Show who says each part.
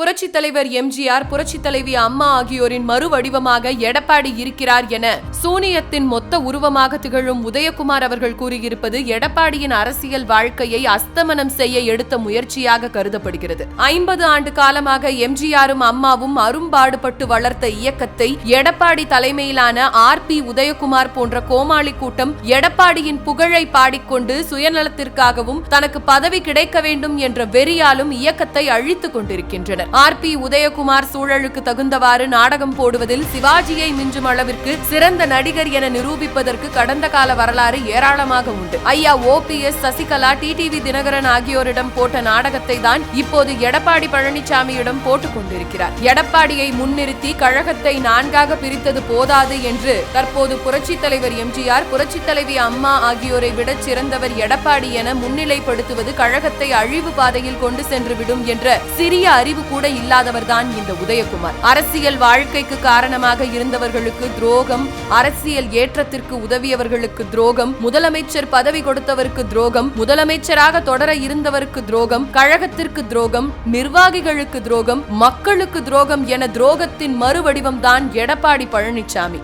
Speaker 1: புரட்சித் தலைவர் எம்ஜிஆர் புரட்சித் தலைவி அம்மா ஆகியோரின் மறுவடிவமாக எடப்பாடி இருக்கிறார் என சூனியத்தின் மொத்த உருவமாக திகழும் உதயகுமார் அவர்கள் கூறியிருப்பது எடப்பாடியின் அரசியல் வாழ்க்கையை அஸ்தமனம் செய்ய எடுத்த முயற்சியாக கருதப்படுகிறது. ஐம்பது ஆண்டு காலமாக எம்ஜிஆரும் அம்மாவும் அரும்பாடுபட்டு வளர்த்த இயக்கத்தை எடப்பாடி தலைமையிலான ஆர் பி உதயகுமார் போன்ற கோமாளி கூட்டம் எடப்பாடியின் புகழை பாடிக்கொண்டு சுயநலத்திற்காகவும் தனக்கு பதவி கிடைக்க வேண்டும் என்ற வெறியாலும் இயக்கத்தை அழித்துக் கொண்டிருக்கின்றனர். ஆர் பி உதயகுமார் சூழலுக்கு தகுந்தவாறு நாடகம் போடுவதில் சிவாஜியை மிஞ்சும் அளவிற்கு சிறந்த நடிகர் என நிரூபிப்பதற்கு கடந்த கால வரலாறு ஏராளமாக உண்டு. ஐயா O P S Sasikala TTV Dhinakaran ஆகியோரிடம் போட்ட நாடகத்தை தான் இப்போது எடப்பாடி பழனிசாமியிடம் போட்டுக் கொண்டிருக்கிறார். எடப்பாடியை முன்னிறுத்தி கழகத்தை நான்காக பிரித்தது போதாது என்று தற்போது புரட்சித் தலைவர் எம்ஜிஆர் புரட்சி தலைவி அம்மா ஆகியோரை விட சிறந்தவர் எடப்பாடி என முன்னிலைப்படுத்துவது கழகத்தை அழிவு பாதையில் கொண்டு சென்று விடும் என்ற சிறிய அறிவு கூட கூட இல்லாதவர்தான் இந்த உதயகுமார். அரசியல் வாழ்க்கைக்கு காரணமாக இருந்தவர்களுக்கு துரோகம் அரசியல் ஏற்றத்திற்கு உதவியவர்களுக்கு துரோகம் முதலமைச்சர் பதவி கொடுத்தவருக்கு துரோகம் முதலமைச்சராக தொடர இருந்தவருக்கு துரோகம் கழகத்திற்கு துரோகம் நிர்வாகிகளுக்கு துரோகம் மக்களுக்கு துரோகம் என துரோகத்தின் மறுவடிவம் தான் எடப்பாடி பழனிசாமி